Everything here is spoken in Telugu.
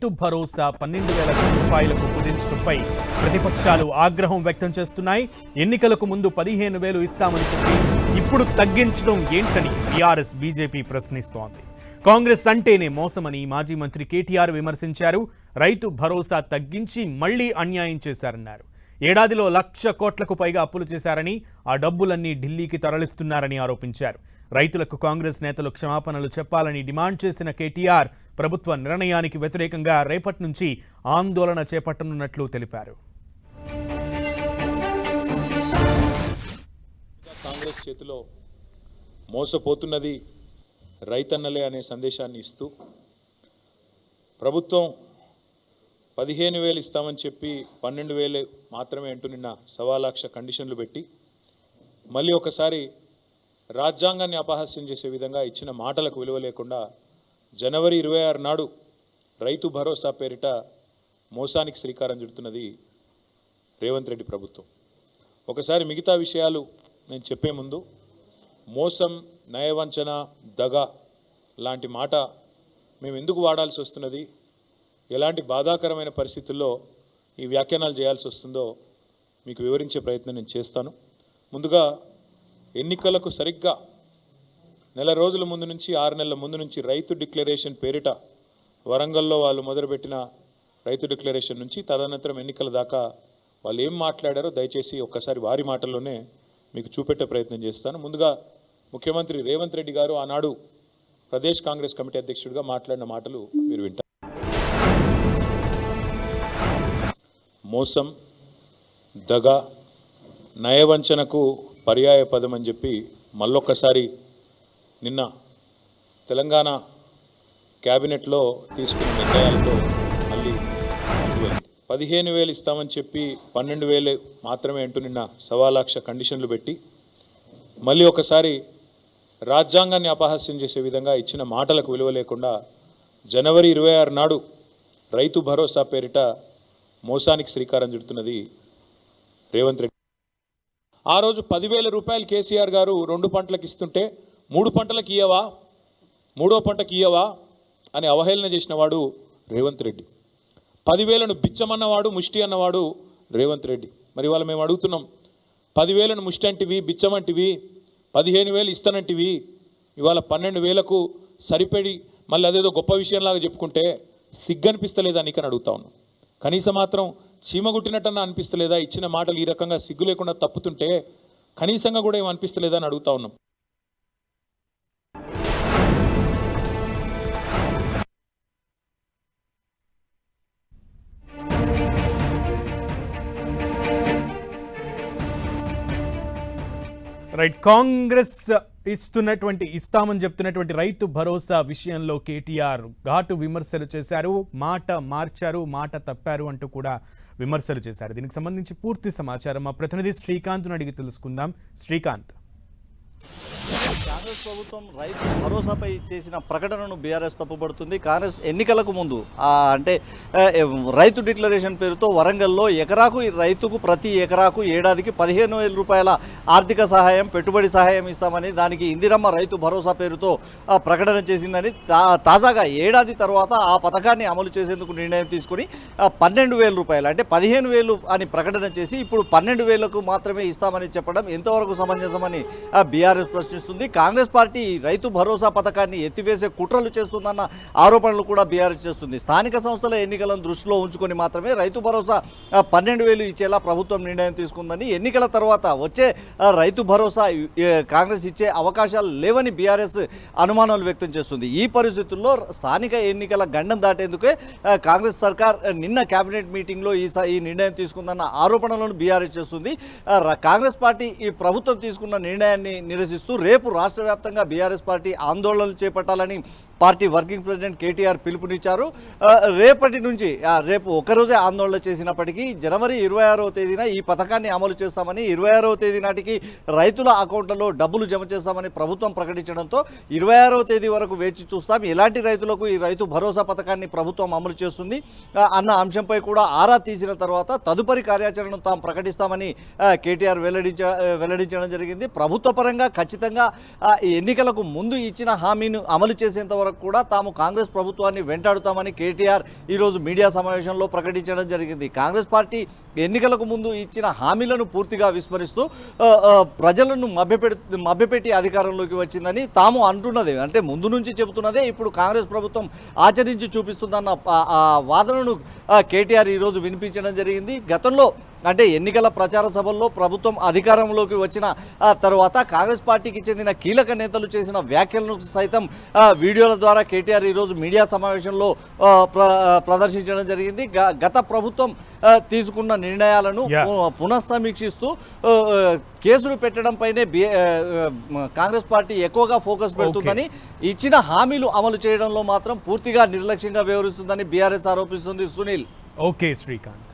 రైతు భరోసా పన్నెండు వేల రూపాయలకు కుదించడంపై ప్రతిపక్షాలు ఆగ్రహం వ్యక్తం చేస్తున్నాయి. ఎన్నికలకు ముందు పదిహేను వేలు ఇస్తామని చెప్పి ఇప్పుడు తగ్గించడం ఏంటని బీఆర్ఎస్ బీజేపీ ప్రశ్నిస్తోంది. కాంగ్రెస్ అంటేనే మోసమని మాజీ మంత్రి కేటీఆర్ విమర్శించారు. రైతు భరోసా తగ్గించి మళ్ళీ అన్యాయం చేశారన్నారు. ఏడాదిలో లక్ష కోట్లకు పైగా అప్పులు చేశారని ఆ డబ్బులన్నీ ఢిల్లీకి తరలిస్తున్నారని ఆరోపించారు. రైతులకు కాంగ్రెస్ నేతలు క్షమాపణలు చెప్పాలని డిమాండ్ చేసిన కేటీఆర్ ప్రభుత్వ నిర్ణయానికి వ్యతిరేకంగా రేపటి నుంచి ఆందోళన చేపట్టనున్నట్లు తెలిపారు. కాంగ్రెస్ చేతిలో మోసపోతున్నది రైతన్నలే అనే సందేశాన్ని ఇస్తూ ప్రభుత్వం పదిహేను వేలు ఇస్తామని చెప్పి పన్నెండు వేలు మాత్రమే అంటూ నిన్న సవాలాక్ష కండిషన్లు పెట్టి మళ్ళీ ఒకసారి రాజ్యాంగాన్ని అపహాస్యం చేసే విధంగా ఇచ్చిన మాటలకు విలువ లేకుండా జనవరి ఇరవై ఆరు నాడు రైతు భరోసా పేరిట మోసానికి శ్రీకారం చుడుతున్నది రేవంత్ రెడ్డి ప్రభుత్వం. ఒకసారి మిగతా విషయాలు నేను చెప్పే ముందు మోసం నయవంచన దగ లాంటి మాట మేము ఎందుకు వాడాల్సి వస్తున్నది? ఎలాంటి బాధాకరమైన పరిస్థితుల్లో ఈ వ్యాఖ్యానాలు చేయాల్సి వస్తుందో మీకు వివరించే ప్రయత్నం నేను చేస్తాను. ముందుగా ఎన్నికలకు సరిగ్గా నెల రోజుల ముందు నుంచి ఆరు నెలల ముందు నుంచి రైతు డిక్లరేషన్ పేరిట వరంగల్లో వాళ్ళు మొదలుపెట్టిన రైతు డిక్లరేషన్ నుంచి తదనంతరం ఎన్నికల దాకా వాళ్ళు ఏం మాట్లాడారో దయచేసి ఒక్కసారి వారి మాటల్లోనే మీకు చూపెట్టే ప్రయత్నం చేస్తాను. ముందుగా ముఖ్యమంత్రి రేవంత్ రెడ్డి గారు ఆనాడు ప్రదేశ్ కాంగ్రెస్ కమిటీ అధ్యక్షుడిగా మాట్లాడిన మాటలు మీరు వింటారు. మోసం దగ నయవంచనకు పర్యాయ పదం అని చెప్పి మళ్ళొక్కసారి నిన్న తెలంగాణ క్యాబినెట్లో తీసుకున్న నిర్ణయాలతో మళ్ళీ రుజువైంది. పదిహేను వేలు ఇస్తామని చెప్పి పన్నెండు వేలు మాత్రమే అంటూ నిన్న సవాలక్ష కండిషన్లు పెట్టి మళ్ళీ ఒకసారి రాజ్యాంగాన్ని అపహాస్యం చేసే విధంగా ఇచ్చిన మాటలకు విలువ లేకుండా జనవరి ఇరవై ఆరు నాడు రైతు భరోసా పేరిట మోసానికి శ్రీకారం చుడుతున్నది రేవంత్ రెడ్డి. ఆ రోజు పదివేల రూపాయలు కేసీఆర్ గారు రెండు పంటలకు ఇస్తుంటే మూడు పంటలకు ఇయ్యవా? మూడో పంటకి ఇయ్యవా? అని అవహేళన చేసినవాడు రేవంత్ రెడ్డి. పదివేలను బిచ్చమన్నవాడు ముష్టి అన్నవాడు రేవంత్ రెడ్డి. మరి ఇవాళ మేము అడుగుతున్నాం పదివేలను ముష్టి అంటివి బిచ్చమంటివి పదిహేను వేలు ఇస్తానంటివి ఇవాళ పన్నెండు వేలకు సరిపడి మళ్ళీ అదేదో గొప్ప విషయంలాగా చెప్పుకుంటే సిగ్గనిపిస్తలేదా నీకని అడుగుతా ఉన్నాం. కనీసం మాత్రం చీమగుట్టినట్టన్నా అనిపిస్తలేదా? ఇచ్చిన మాటలు ఈ రకంగా సిగ్గు లేకుండా తప్పుతుంటే కనీసంగా కూడా ఏమనిపిస్తలేదా అని అడుగుతా ఉన్నాం. రైట్ కాంగ్రెస్ ఇస్తున్నటువంటి ఇస్తామని చెప్తున్నటువంటి రైతు భరోసా విషయంలో కేటీఆర్ ఘాటు విమర్శలు చేశారు మాట మార్చారు మాట తప్పారు అంటూ కూడా విమర్శలు చేశారు. దీనికి సంబంధించి పూర్తి సమాచారం మా ప్రతినిధి శ్రీకాంత్ను అడిగి తెలుసుకుందాం. శ్రీకాంత్. కాంగ్రెస్ ప్రభుత్వం రైతు భరోసాపై చేసిన ప్రకటనను బీఆర్ఎస్ తప్పుబడుతుంది కాంగ్రెస్ ఎన్నికలకు ముందు అంటే రైతు డిక్లరేషన్ పేరుతో వరంగల్లో ఎకరాకు ఈ రైతుకు ప్రతి ఎకరాకు ఏడాదికి పదిహేను వేల రూపాయల ఆర్థిక సహాయం పెట్టుబడి సహాయం ఇస్తామని దానికి ఇందిరమ్మ రైతు భరోసా పేరుతో ప్రకటన చేసిందని తా- తాజాగా ఏడాది తర్వాత ఆ పథకాన్ని అమలు చేసేందుకు నిర్ణయం తీసుకుని పన్నెండు వేల రూపాయలు అంటే పదిహేను వేలు అని ప్రకటన చేసి ఇప్పుడు పన్నెండు వేలకు మాత్రమే ఇస్తామని చెప్పడం ఎంతవరకు సమంజసమని బీఆర్ఎస్ ప్రశ్నిస్తుంది. కాంగ్రెస్ పార్టీ రైతు భరోసా పథకాన్ని ఎత్తివేసే కుట్రలు చేస్తుందన్న ఆరోపణలు కూడా బీఆర్ఎస్ చేస్తుంది. స్థానిక సంస్థల ఎన్నికలను దృష్టిలో ఉంచుకొని మాత్రమే రైతు భరోసా పన్నెండు వేలు ఇచ్చేలా ప్రభుత్వం నిర్ణయం తీసుకుందని ఎన్నికల తర్వాత వచ్చే రైతు భరోసా కాంగ్రెస్ ఇచ్చే అవకాశాలు లేవని బీఆర్ఎస్ అనుమానాలు వ్యక్తం చేస్తుంది. ఈ పరిస్థితుల్లో స్థానిక ఎన్నికల గండం దాటేందుకే కాంగ్రెస్ సర్కార్ నిన్న కేబినెట్ మీటింగ్లో ఈ స- ఈ నిర్ణయం తీసుకుందన్న ఆరోపణలను బీఆర్ఎస్ చేస్తుంది. కాంగ్రెస్ పార్టీ ఈ ప్రభుత్వం తీసుకున్న నిర్ణయాన్ని నిరసిస్తూ రేపు రాష్ట్ర దేశవ్యాప్తంగా బీఆర్ఎస్ పార్టీ ఆందోళనలు చేపట్టాలని పార్టీ వర్కింగ్ ప్రెసిడెంట్ కేటీఆర్ పిలుపునిచ్చారు. రేపటి నుంచి రేపు ఒకరోజే ఆందోళన చేసినప్పటికీ జనవరి ఇరవై ఆరవ తేదీన ఈ పథకాన్ని అమలు చేస్తామని ఇరవై ఆరవ తేదీ నాటికి రైతుల అకౌంట్లలో డబ్బులు జమ చేస్తామని ప్రభుత్వం ప్రకటించడంతో ఇరవై ఆరవ తేదీ వరకు వేచి చూస్తాం. ఎలాంటి రైతులకు ఈ రైతు భరోసా పథకాన్ని ప్రభుత్వం అమలు చేస్తుంది. అన్న అంశంపై కూడా ఆరా తీసిన తర్వాత తదుపరి కార్యాచరణను తాము ప్రకటిస్తామని కేటీఆర్ వెల్లడించ వెల్లడించడం జరిగింది. ప్రభుత్వ పరంగా ఖచ్చితంగా ఈ ఎన్నికలకు ముందు ఇచ్చిన హామీని అమలు చేసేంత వరకు కూడా తాము కాంగ్రెస్ ప్రభుత్వాన్ని వెంటాడుతామని కేటీఆర్ ఈరోజు మీడియా సమావేశంలో ప్రకటించడం జరిగింది. కాంగ్రెస్ పార్టీ ఎన్నికలకు ముందు ఇచ్చిన హామీలను పూర్తిగా విస్మరిస్తూ ప్రజలను మభ్యపెడు మభ్యపెట్టి అధికారంలోకి వచ్చిందని తాము అంటున్నదే. అంటే ముందు నుంచి చెబుతున్నదే ఇప్పుడు కాంగ్రెస్ ప్రభుత్వం ఆచరించి చూపిస్తుందన్న ఆ వాదనను కేటీఆర్ ఈరోజు వినిపించడం జరిగింది. గతంలో అంటే ఎన్నికల ప్రచార సభల్లో ప్రభుత్వం అధికారంలోకి వచ్చిన తర్వాత కాంగ్రెస్ పార్టీకి చెందిన కీలక నేతలు చేసిన వ్యాఖ్యలను సైతం వీడియోల ద్వారా కేటీఆర్ ఈరోజు మీడియా సమావేశంలో ప్రదర్శించడం జరిగింది. గత ప్రభుత్వం తీసుకున్న నిర్ణయాలను పునఃసమీక్షిస్తూ కేసులు పెట్టడంపైనే కాంగ్రెస్ పార్టీ ఎక్కువగా ఫోకస్ పెడుతుందని ఇచ్చిన హామీలు అమలు చేయడంలో మాత్రం పూర్తిగా నిర్లక్ష్యంగా వ్యవహరిస్తుందని బీఆర్ఎస్ ఆరోపిస్తుంది సునీల్. ఓకే శ్రీకాంత్.